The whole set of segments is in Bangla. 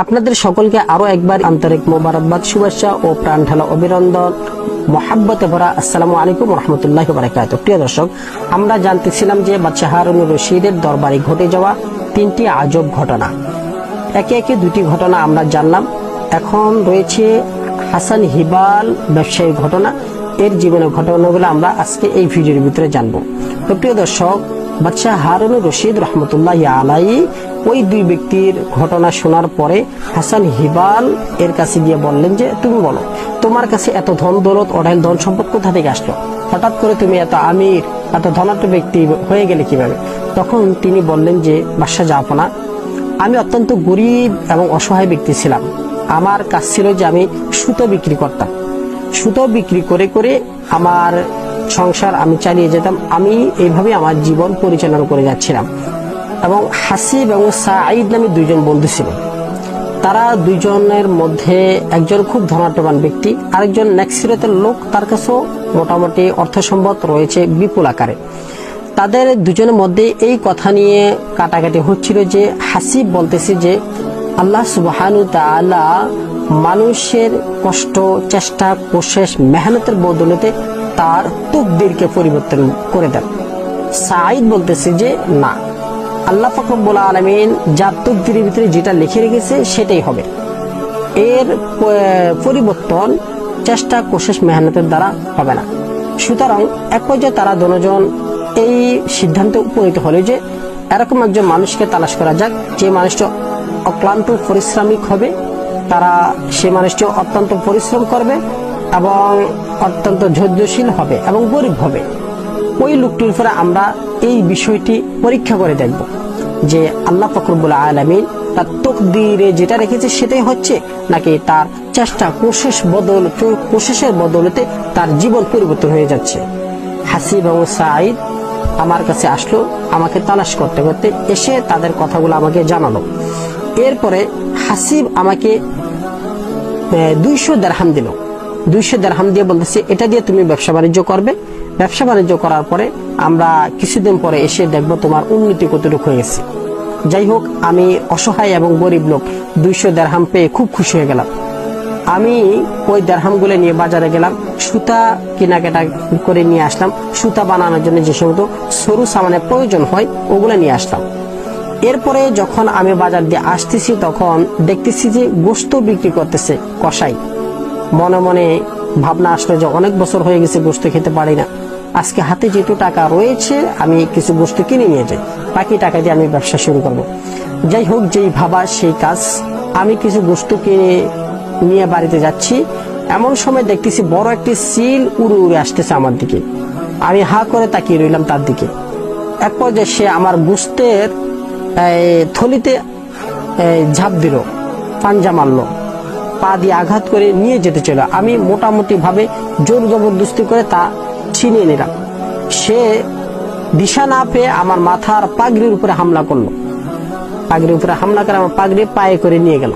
আপনাদের সকলকে আরও একবার আন্তরিক মোবারকবাদ, শুভেচ্ছা ও প্রাণ ঢালা অভিনন্দন। মোহাব্বতে ভরা আসসালামু আলাইকুম রহমতুল্লাহ বারাকাত প্রিয় দর্শক, আমরা জানতেছিলাম যে বাদশাহ হারুন রশিদের দরবারে ঘটে যাওয়া তিনটি আজব ঘটনা। একে একে দুটি ঘটনা আমরা জানলাম। এখন রয়েছে হাসান হিবাল ব্যবসায়ীর ঘটনা। এর জীবনের ঘটনাগুলো আমরা আজকে এই ভিডিওর ভিতরে জানব। তো প্রিয় দর্শক বাদশাহ হারুন রশিদ রহমতুল্লাহ আলাই ওই দুই ব্যক্তির ঘটনা শোনার পরে হাসান হিবাল এর কাছে গিয়ে বললেন যে, তুমি বলো, তোমার কাছে এত ধন দৌলত অঢাইল ধন সম্পদ কোথা থেকে আসলো? হঠাৎ করে তুমি এত আমির, এত ধনাঢ্য ব্যক্তি হয়ে গেলে কীভাবে? তখন তিনি বললেন যে বাদশাহ জাহাপনা আমি অত্যন্ত গরিব এবং অসহায় ব্যক্তি ছিলাম। আমার কাজ ছিল যে, আমি সুতো বিক্রি করতাম। সুতো বিক্রি করে করে আমার সংসার আমি চালিয়ে যেতাম, আমি এইভাবে আমার জীবন পরিচালনা করে যাচ্ছিলাম। এবং হাসিব এবং সাঈদ নামে দুইজন বন্ধু ছিল। তারা দুইজনের মধ্যে একজন খুব ধনাট্যবান ব্যক্তি, আরেকজন নেক্সিরতের লোক, তার কাছেও মোটামুটি অর্থ সম্পদ রয়েছে বিপুল আকারে। তাদের দুজনের মধ্যে এই কথা নিয়ে কাটাকাটি হচ্ছিল যে হাসিব বলতেছে যে, আল্লাহ সুবহানু তাআলা মানুষের কষ্ট, চেষ্টা কোশেষ মেহনতের বদলতে তার তকদিরকে পরিবর্তন করে দেন। সাঈদ বলতেছে যে, না, আল্লাহ ফকরবুল আলমিন যার তকদিরের ভিতরে যেটা লিখে রেখেছে সেটাই হবে। এর পরিবর্তন চেষ্টা কোশেষ মেহনতের দ্বারা হবে না। সুতরাং এক পর্যায়ে তারা দুজন এই সিদ্ধান্তে উপনীত হলো যে, এরকম একজন মানুষকে তালাশ করা যাক, যে মানুষটা অক্লান্ত পরিশ্রমিক হবে, তারা সে মানুষটি অত্যন্ত পরিশ্রম করবে এবং অত্যন্ত ধৈর্যশীল হবে এবং গরিব হবে। ওই লোকটির উপরে আমরা এই বিষয়টি পরীক্ষা করে দেখব যে আল্লাহ ফকরবুল আলমিন তার তকদিরে যেটা রেখেছে সেটাই হচ্ছে নাকি তার চেষ্টা কোশেষ বদল কোশেষের বদলতে তার জীবন পরিবর্তন হয়ে যাচ্ছে। হাসিব এবং সাঈদ আমার কাছে আসলো, আমাকে তালাশ করতে করতে এসে তাদের কথাগুলো আমাকে জানালো। এরপরে হাসিব আমাকে দুইশো দেড়হাম দিল। দুইশো দেড়হাম দিয়ে বলতেছে, এটা দিয়ে তুমি ব্যবসা বাণিজ্য করবে। ব্যবসা বাণিজ্য করার পরে আমরা কিছুদিন পরে এসে দেখব তোমার উন্নতি কতটুকু হয়ে গেছে। যাই হোক, আমি অসহায় এবং গরিব লোক, দুইশো দেড়হাম পেয়ে খুব খুশি হয়ে গেলাম। আমি ওই দেড়হামগুলো নিয়ে বাজারে গেলাম, সুতা কেনাকাটা করে নিয়ে আসলাম, সুতা বানানোর জন্য যে সমস্ত সরু সামানের প্রয়োজন হয়, ওগুলো নিয়ে আসলাম। এরপরে যখন আমি বাজার দিয়ে আসতেছি, তখন দেখতেছি যে গোস্ত বিক্রি করতেছে কসাই। মনে মনে ভাবনা আসলো যে অনেক বছর হয়ে গেছে গোস্ত খেতে পারি না। আজকে হাতে যেহেতু টাকা রয়েছে, আমি কিছু গোস্ত কিনে নিয়ে যাই। বাকি টাকা দিয়ে আমি ব্যবসা শুরু করব। যাই হোক, যেই ভাবা সেই কাজ। আমি কিছু গোস্ত কিনে নিয়ে বাড়িতে যাচ্ছি। এমন সময় দেখতেছি বড় একটি সিল উড়ে উড়ে আসতেছে আমার দিকে। আমি হা করে তাকিয়ে রইলাম তার দিকে। এক পর্যায়ে সে আমার গোস্তের থলিতে ঝাঁপ দিল, পাঞ্জা মারলো। পা দিয়ে আঘাত করে নিয়ে যেতে ছিল আমি মোটামুটি ভাবে জোর জবরদস্তি করে তা ছিনিয়ে নিলাম। সে দিশা না পেয়ে আমার মাথার পাগড়ির উপরে হামলা করল। পাগড়ির উপরে হামলা করে আমার পাগড়ি পায়ে করে নিয়ে গেল।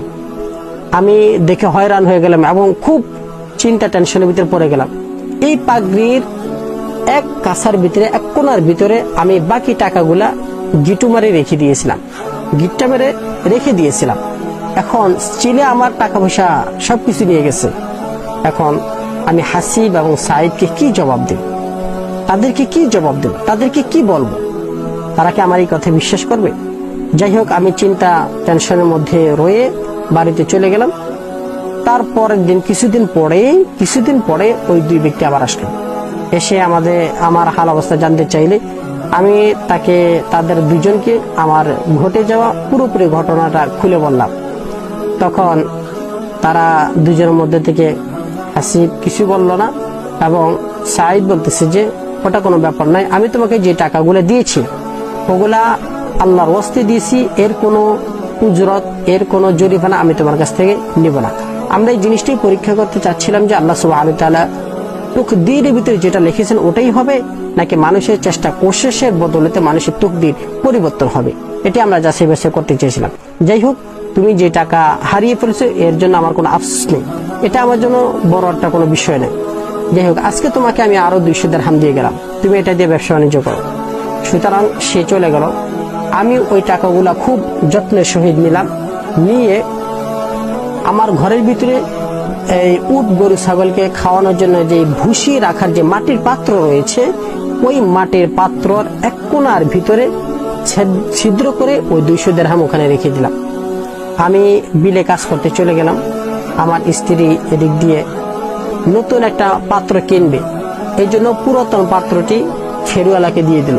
আমি দেখে হয়রান হয়ে গেলাম এবং খুব চিন্তা টেনশনের ভিতরে পড়ে গেলাম। এই পাগড়ির এক কাছার ভিতরে, এক কোনার ভিতরে আমি বাকি টাকাগুলা গিটু মারে রেখে দিয়েছিলাম। গিটটা মেরে রেখে দিয়েছিলাম। এখন চিলে আমার টাকা পয়সা সবকিছু নিয়ে গেছে। এখন আমি হাসিব এবং সাইদকে কি জবাব দেব? তাদেরকে কি জবাব দেব? তাদেরকে কি বলব? তারা কি আমার এই কথা বিশ্বাস করবে? যাই হোক, আমি চিন্তা, টেনশনের মধ্যে রয়ে বাড়িতে চলে গেলাম। তারপরের দিন, কিছুদিন পরে কিছুদিন পরে ওই দুই ব্যক্তি আবার আসলো এসে আমাদের, আমার হাল অবস্থা জানতে চাইলে আমি তাকে, তাদের দুজনকে, আমার ঘটে যাওয়া পুরোপুরি ঘটনাটা খুলে বললাম। তখন তারা দুজনের মধ্যে থেকে হাসিব কিছু বলল না এবং সাইদ বলতেছে যে, ওটা কোনো ব্যাপার নয়। আমি তোমাকে যে টাকাগুলো দিয়েছি, ওগুলা আল্লাহর ওয়াস্তে দিয়েছি। এর কোনো উজরত, এর কোনো জরিমানা আমি তোমার কাছ থেকে নিব না। আমরা এই জিনিসটাই পরীক্ষা করতে চাচ্ছিলাম যে আল্লাহ সুবাহ তাআলা তকদিরের ভিতরে যেটা লিখেছেন ওটাই হবে, নাকি মানুষের চেষ্টা কোশেষের বদলেতে মানুষের তকদির পরিবর্তন হবে? এটি আমরা যাচাই বাছাই করতে চেয়েছিলাম। যাই হোক তুমি যে টাকা হারিয়ে ফেলেছো, এর জন্য আমার কোনো আফসোস নেই। এটা আমার জন্য বড় একটা কোনো বিষয় নেই। যাই হোক আজকে তোমাকে আমি আরও দুইশো দেড়হাম দিয়ে গেলাম। তুমি এটা দিয়ে ব্যবসা বাণিজ্য করো। সুতরাং সে চলে গেল। আমি ওই টাকাগুলা খুব যত্নের সহিত নিলাম। নিয়ে আমার ঘরের ভিতরে এই উট গরু, ছাগলকে খাওয়ানোর জন্য যে ভুসি রাখার যে মাটির পাত্র রয়েছে, ওই মাটির পাত্রর এক কোনার ভিতরে ছেদ- ছিদ্র করে ওই দুইশো দেড়হাম ওখানে রেখে দিলাম। আমি বিলে কাজ করতে চলে গেলাম। আমার স্ত্রী এদিক দিয়ে নতুন একটা পাত্র কিনবে। এই জন্য পুরাতন পাত্রটি ফেরিওয়ালাকে দিয়ে দিল।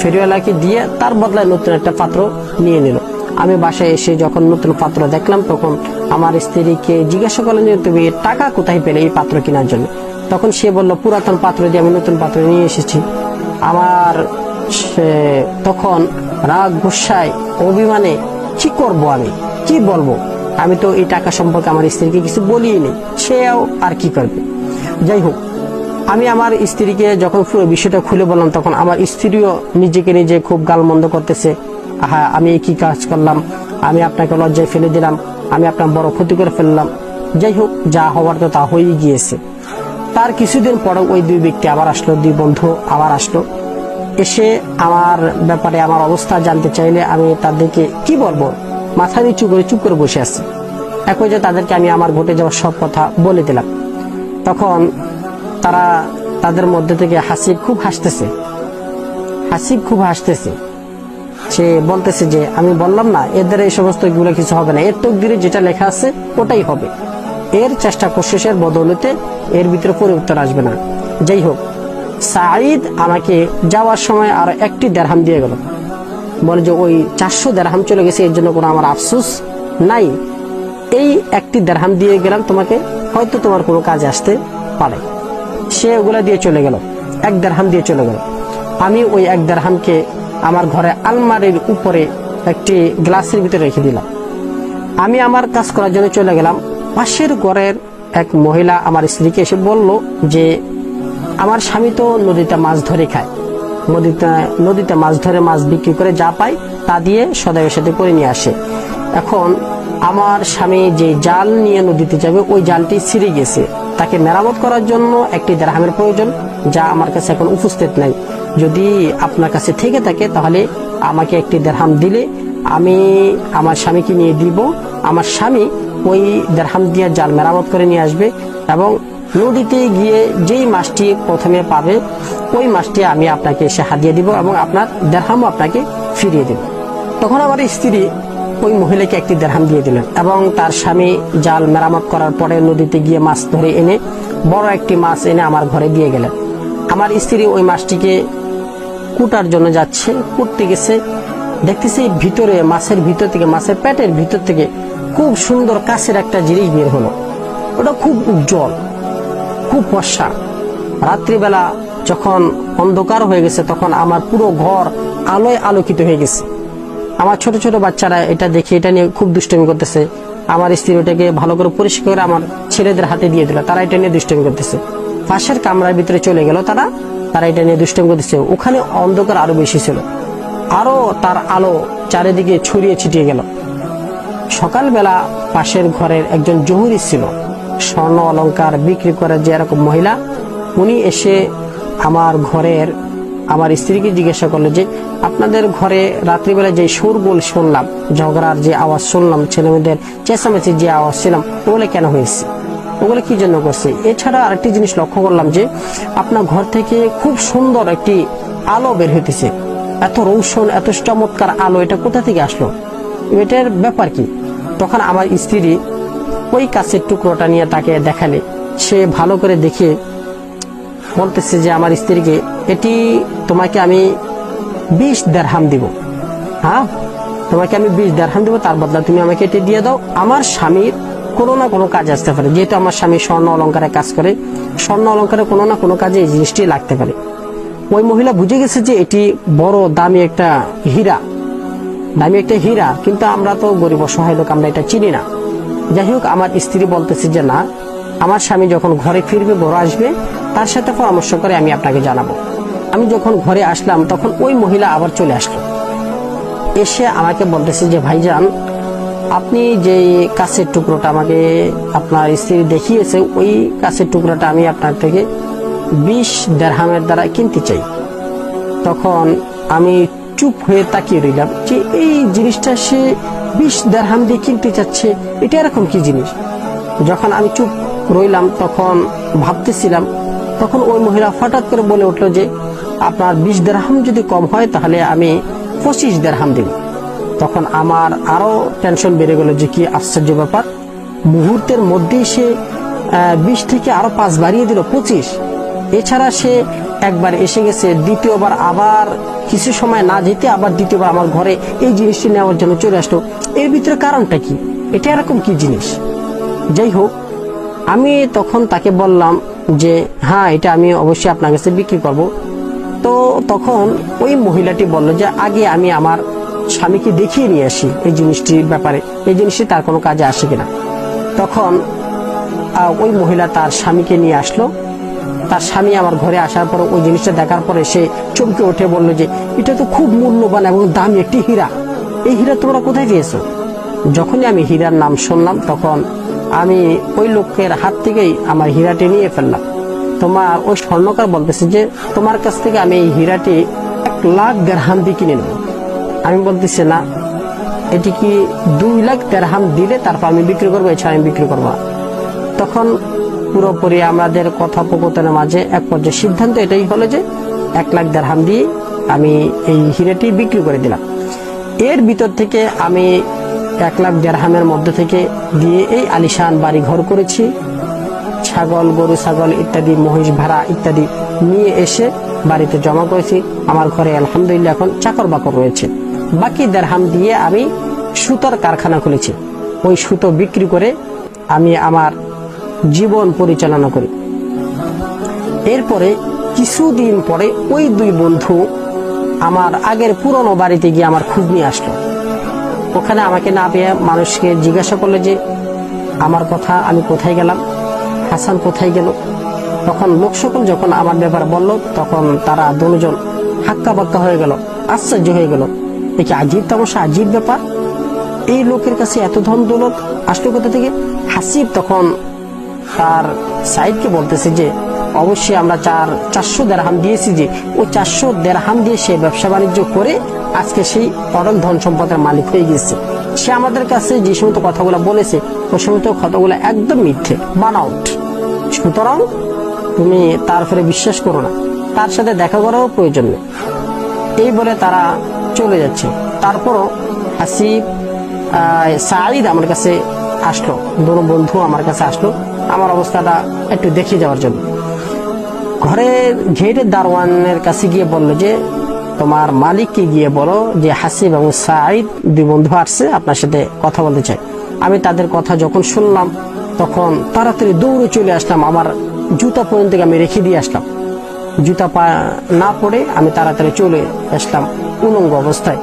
ফেরিওয়ালাকে দিয়ে তার বদলায় নতুন একটা পাত্র নিয়ে নিল। আমি বাসায় এসে যখন নতুন পাত্র দেখলাম, তখন আমার স্ত্রীকে জিজ্ঞাসা করলেন যে, তুমি টাকা কোথায় পেলে এই পাত্র কেনার জন্য? তখন সে বলল, পুরাতন পাত্র দিয়ে আমি নতুন পাত্র নিয়ে এসেছি। আমার তখন রাগ গুসায় অভিমানে কি করব আমি? কি বলব? আমি তো এই টাকা সম্পর্কে আমার স্ত্রীকে কিছু বলিনি নি। সেও আর কি করবে? যাই হোক, আমি আমার স্ত্রীকে যখন পুরো বিষয়টা খুলে বললাম, তখন আমার স্ত্রীও নিজেকে নিজে খুব গালমন্দ করতেছে। হ্যাঁ আমি কি কাজ করলাম? আমি আপনাকে লজ্জায় ফেলে দিলাম। আমি আপনার বড় ক্ষতি করে ফেললাম। যাই হোক, যা হওয়ার তো তা হয়েই গিয়েছে। তার কিছুদিন পরে ওই দুই ব্যক্তি আবার আসলো, দুই বন্ধু আবার আসলো। এসে আমার ব্যাপারে, আমার অবস্থা জানতে চাইলে আমি তাদেরকে কি বলব? মাথা নিচু করে চুপ করে বসে আছি। একই যে তাদেরকে আমি আমার ঘটে যাওয়ার সব কথা বলে দিলাম। তখন তারা তাদের মধ্যে থেকে হাসিব খুব হাসতেছে। হাসিব খুব হাসতেছে। সে বলতেছে যে, আমি বললাম না এদের এই সমস্তগুলো কিছু হবে না। এর তকদিরে যেটা লেখা আছে, ওটাই হবে। এর চেষ্টা কোশিসের বদৌলতে এর ভিতরে পরিবর্তন আসবে না। যাই হোক সাঈদ আমাকে যাওয়ার সময় আর একটি দেড়হাম দিয়ে গেল। বলে যে, ওই চারশো দেড়হাম চলে গেছে, এর জন্য কোনো আমার আফসোস নাই। এই একটি দেড়হাম দিয়ে গেলাম, তোমাকে হয়তো তোমার কোনো কাজে আসতে পারে। সে ওগুলা দিয়ে চলে গেল, এক দেড়হাম দিয়ে চলে গেল। আমি ওই এক দেড়হামকে আমার ঘরে আলমারির উপরে একটি গ্লাসের ভিতরে রেখে দিলাম। আমি আমার কাজ করার জন্য চলে গেলাম। পাশের ঘরের এক মহিলা আমার স্ত্রীকে এসে বলল যে আমার স্বামী তো নদীতে মাছ ধরে খায়। নদীতে নদীতে মাছ ধরে মাছ বিক্রি করে যা পায়, তা দিয়ে সদাইয়ের সাথে করে নিয়ে আসে। এখন আমার স্বামী যে জাল নিয়ে নদীতে যাবে, ওই জালটি ছিঁড়ে গেছে। তাকে মেরামত করার জন্য একটি দেড়হামের প্রয়োজন, যা আমার কাছে এখন উপস্থিত নাই। যদি আপনার কাছে থেকে থাকে, তাহলে আমাকে একটি দেড়হাম দিলে, আমি আমার স্বামীকে নিয়ে দিব। আমার স্বামী ওই দেড়হাম দিয়ে জাল মেরামত করে নিয়ে আসবে এবং নদীতে গিয়ে যেই মাছটি প্রথমে পাবে, ওই মাছটি আমি আপনাকে এসে হাতিয়ে দিব এবং আপনার দেড়হামও আপনাকে ফিরিয়ে দেব। তখন আমার স্ত্রী ওই মহিলাকে একটি দেড়হাম দিয়ে দিলেন এবং তার স্বামী জাল মেরামত করার পরে নদীতে গিয়ে মাছ ধরে এনে, বড় একটি মাছ এনে আমার ঘরে দিয়ে গেলেন। আমার স্ত্রী ওই মাছটিকে কুটার জন্য যাচ্ছে, কুটতে গেছে, দেখতেছি ভিতরে মাছের ভিতর থেকে, মাছের পেটের ভিতর থেকে খুব সুন্দর কাছের একটা জিনিস বের হলো। ওটা খুব উজ্জ্বল। ফর্সা রাত্রিবেলা যখন অন্ধকার হয়ে গেছে, তখন আমার পুরো ঘর আলোয় আলোকিত হয়ে গেছে। আমার ছোট ছোট বাচ্চারা এটা দেখে, এটা নিয়ে খুব দুষ্টমি করতেছে। আমার স্ত্রী ওটাকে ভালো করে পরিষ্কার করে আমার ছেলেদের হাতে দিয়ে দিল, তারা এটা নিয়ে দুষ্টমি করতেছে। পাশের কামরার ভিতরে চলে গেল তারা তারা এটা নিয়ে দুষ্টমি করতেছে। ওখানে অন্ধকার আরও বেশি ছিল। আরও তার আলো চারিদিকে ছড়িয়ে ছিটিয়ে গেল। সকালবেলা পাশের ঘরের একজন জহুরি ছিল। স্বর্ণ অলঙ্কার বিক্রি করে যে এরকম মহিলা, উনি এসে আমার ঘরের, আমার স্ত্রীকে জিজ্ঞাসা করল যে, আপনাদের ঘরে রাত্রিবেলা যে সুরগুল শুনলাম, ঝগড়ার যে আওয়াজ শুনলাম, ছেলেমেয়েদের চেঁচামেচির যে আওয়াজ ছিলাম, ওগুলো কেন হয়েছে? ওগুলো কি জন্য করছে? এছাড়া আরেকটি জিনিস লক্ষ্য করলাম যে, আপনার ঘর থেকে খুব সুন্দর একটি আলো বের হইতেছে। এত রৌশন, এত চমৎকার আলো, এটা কোথা থেকে আসলো? এটার ব্যাপার কি? তখন আমার স্ত্রী ওই কাছের টুকরোটা নিয়ে তাকে দেখালে। সে ভালো করে দেখে বলতেছে যে, আমার স্ত্রীকে এটি তোমাকে আমি বিশ দেড়হাম দিব। হ্যাঁ? তোমাকে আমি বিশ দেড়হাম দিব, তার বদলা তুমি আমাকে এটি দিয়ে দাও। আমার স্বামীর কোনো না কোনো কাজ আসতে পারে। যেহেতু আমার স্বামী স্বর্ণ অলঙ্কারে কাজ করে, স্বর্ণ অলঙ্কারে কোনো না কোনো কাজে এই জিনিসটি লাগতে পারে। ওই মহিলা বুঝে গেছে যে, এটি বড় দামি একটা হীরা। দামি একটা হীরা, কিন্তু আমরা তো গরিব অসহায় লোক, আমরা এটা চিনি না। যাই হোক, আমার স্ত্রী বলতেছে যে, না, আমার স্বামী যখন ঘরে ফিরবে, বড় আসবে, তার সাথে পরামর্শ করে আমি আপনাকে জানাব। আমি যখন ঘরে আসলাম, তখন ওই মহিলা আবার চলে আসলো। এসে আমাকে বলতেছে যে, ভাইজান, আপনি যে কাছের টুকরোটা আমাকে আপনার স্ত্রী দেখিয়েছে, ওই কাছের টুকরোটা আমি আপনার থেকে বিশ দেড়হামের দ্বারা কিনতে চাই। তখন আমি চুপ হয়ে তাকিয়ে রইলাম যে, এই জিনিসটা সে বিশ দেড়হাম দিয়ে কিনতে চাচ্ছে, এটা এরকম কি জিনিস? যখন আমি চুপ রইলাম, তখন ভাবতেছিলাম, তখন ওই মহিলা হঠাৎ করে বলে উঠল যে, আপনার বিশ দেড়হাম যদি কম হয়, তাহলে আমি পঁচিশ দেড়হাম দিব। তখন আমার আরও টেনশন বেড়ে গেল যে, কি আশ্চর্য ব্যাপার। মুহূর্তের মধ্যেই সে বিশ থেকে আরও পাঁচ বাড়িয়ে দিল, পঁচিশ। এছাড়া সে একবার এসে গেছে, দ্বিতীয়বার আবার কিছু সময় না যেতে আবার দ্বিতীয়বার আমার ঘরে এই জিনিসটি নেওয়ার জন্য চলে আসলো। এর ভিতরে কারণটা কি? এটা এরকম কি জিনিস? যাই হোক, আমি তখন তাকে বললাম যে হ্যাঁ এটা আমি অবশ্যই আপনার কাছে বিক্রি করব। তো তখন ওই মহিলাটি বলল যে, আগে আমি আমার স্বামীকে দেখিয়ে নিয়ে আসি এই জিনিসটির ব্যাপারে। এই জিনিসটি তার কোনো কাজে আসে কিনা? তখন ওই মহিলা তার স্বামীকে নিয়ে আসলো। তার স্বামী আমার ঘরে আসার পর ওই জিনিসটা দেখার পরে সে চমকে উঠে বলল যে, এটা তো খুব মূল্যবান এবং দামি একটি হীরা। এই হীরা তোমরা কোথায় পেয়েছ? যখনই আমি হীরার নাম শুনলাম, তখন আমি ওই লোকের হাত থেকেই আমার হীরাটি নিয়ে ফেললাম। তোমার ওই স্বর্ণকার বলতেছে যে, তোমার কাছ থেকে আমি এই হীরাটি এক লাখ দেড়হাম দিয়ে কিনে নেব। আমি বলতেছি, না, এটি কি দুই লাখ দেড়হাম দিলে তারপর আমি বিক্রি করব, এছাড়া আমি বিক্রি করব তখন পুরোপুরি আমাদের কথোপকথনের মাঝে এক পর্যায়ে সিদ্ধান্ত এটাই হলো যে এক লাখ দেড়হাম দিয়ে আমি এই হিরেটি বিক্রি করে দিলাম। এর ভিতর থেকে আমি এক লাখ দেড়হামের মধ্যে থেকে দিয়ে এই আলিশান বাড়ি ঘর করেছি। ছাগল, গরু, ছাগল ইত্যাদি, মহিষ, ভাড়া ইত্যাদি নিয়ে এসে বাড়িতে জমা করেছি। আমার ঘরে আলহামদুলিল্লাহ এখন চাকর বাকর রয়েছে। বাকি দেড়হাম দিয়ে আমি সুতার কারখানা খুলেছি। ওই সুতো বিক্রি করে আমি আমার জীবন পরিচালনা করি। এরপরে কিছুদিন পরে ওই দুই বন্ধু আমার আগের পুরনো বাড়িতে গিয়ে আমার খোঁজ নিয়ে আসলো। ওখানে আমাকে না পেয়ে মানুষকে জিজ্ঞাসা করল যে, আমার কথা, আমি কোথায় গেলাম? হাসান কোথায় গেল? তখন লোক সকল যখন আমার ব্যাপারে বলল, তখন তারা দুজন হাক্কা বাক্কা হয়ে গেল, আশ্চর্য হয়ে গেল। দেখি আজীব তামসা আজীব ব্যাপার? এই লোকের কাছে এত ধন দৌলত আসলো কোথা থেকে? হাসিব তখন তার সাইডকে বলতেছে যে অবশ্যই আমরা চার চারশো দেড়হাম দিয়েছি যে ওই চারশো দেড়হাম দিয়ে সে ব্যবসা বাণিজ্য করে আজকে সেই অডল ধন সম্পদের মালিক হয়ে গেছে সে আমাদের কাছে যে সমস্ত কথাগুলো বলেছে ওই সমস্ত কথাগুলো একদম মিথ্যে বানাউট। সুতরাং তুমি তার উপরে বিশ্বাস করো না। তার সাথে দেখা করারও প্রয়োজন নেই। এই বলে তারা চলে যাচ্ছে। তারপরও আহ, সাঈদ আমার কাছে আসলো। দুটো বন্ধু আমার কাছে আসলো। আমার অবস্থাটা একটু দেখে যাওয়ার জন্য। ঘরের ঘেটের দারোয়ানের কাছে গিয়ে বলল যে, তোমার মালিককে গিয়ে বলো যে, হাসিব এবং সাঈদ দুই বন্ধু আসছে, আপনার সাথে কথা বলতে চাই। আমি তাদের কথা যখন শুনলাম, তখন তাড়াতাড়ি দৌড়ে চলে আসলাম। আমার জুতা পর্যন্ত আমি রেখে দিয়ে আসলাম। জুতা পা না পরে আমি তাড়াতাড়ি চলে আসলাম উলঙ্গ অবস্থায়।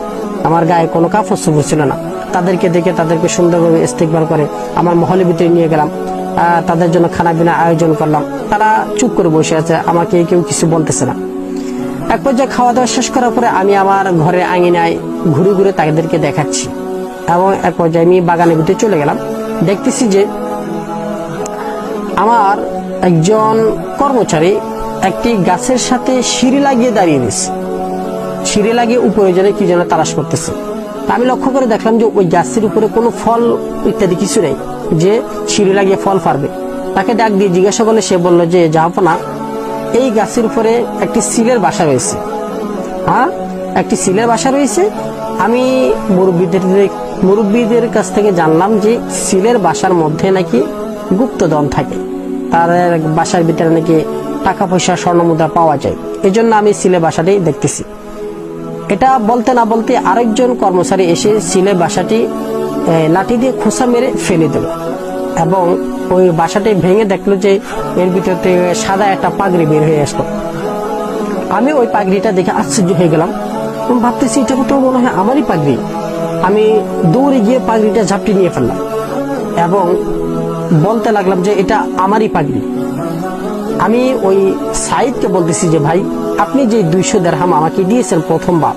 আমার গায়ে কোনো কাপড় চোপড় ছিল না। তাদেরকে দেখে তাদেরকে সুন্দরভাবে ইস্তেকবার করে আমার মহলের ভিতরে নিয়ে গেলাম। তাদের জন্য খানা পিনা আয়োজন করলাম। তারা চুপ করে বসে আছে, আমাকে কেউ কিছু বলতেছে না। এক পর্যায়ে খাওয়া দাওয়া শেষ করার পরে আমি আমার ঘরের আঙিনায় ঘুরে ঘুরে তাদেরকে দেখাচ্ছি এবং এক পর্যায়ে আমি বাগানের ভিতরে চলে গেলাম। দেখতেছি যে আমার একজন কর্মচারী একটি গাছের সাথে সিঁড়ি লাগিয়ে দাঁড়িয়ে রয়েছে। সিঁড়ি লাগিয়ে উপরে যেন কি যেন তালাশ করতেছে। আমি লক্ষ্য করে দেখলাম যে ওই গাছের উপরে কোনো ফল ইত্যাদি কিছু নেই। যে সিঁড়ি লাগিয়ে ফল পারবে তাকে ডাক দিয়ে জিজ্ঞাসা করলে সে বলল যে জাহাপনা এই গাছের উপরে একটি সিলের বাসা রয়েছে। হ্যাঁ একটি সিলের বাসা রয়েছে? আমি মুরব্বীদের মুরব্বীদের কাছ থেকে জানলাম যে সিলের বাসার মধ্যে নাকি গুপ্তধন থাকে। তার বাসার ভিতরে নাকি টাকা পয়সা স্বর্ণ মুদ্রা পাওয়া যায়। এই জন্য আমি সিলে বাসাটি দেখতেছি। এটা বলতে না বলতে আরেকজন কর্মচারী এসে সিলে বাসাটি লাঠি দিয়ে খোসা মেরে ফেলে দিল। এবং ওই বাসাটি ভেঙে দেখল যে এর ভিতর সাদা একটা পাগড়ি বের হয়ে আসলো। আমি ওই পাগড়িটা দেখে আশ্চর্য হয়ে গেলাম। ভাবতেছি, এটা তো মনে হয় আমারই পাগড়ি। আমি দৌড়ে গিয়ে পাগড়িটা ঝাপটি নিয়ে ফেললাম এবং বলতে লাগলাম যে, এটা আমারই পাগড়ি। আমি ওই সাইদকে বলতেছি যে, ভাই, আপনি যে দুইশো দেড়হাম আমাকে দিয়েছেন প্রথমবার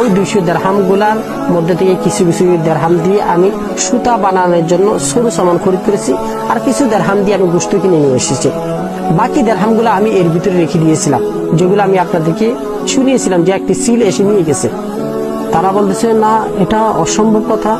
ওই দুইশো দেড়হামগুলার মধ্যে থেকে কিছু কিছু দেড়হাম দিয়ে আমি সুতা বানানোর জন্য সরু সামান খরিদ করেছি। আর কিছু দেড়হাম দিয়ে আমি গোস্ত কিনে নিয়ে এসেছি। বাকি দেড়হামগুলো আমি এর ভিতরে রেখে দিয়েছিলাম, যেগুলো আমি আপনাদেরকে শুনিয়েছিলাম যে একটি সিল এসে নিয়ে গেছে। তারা বলতেছে, না, এটা অসম্ভব কথা।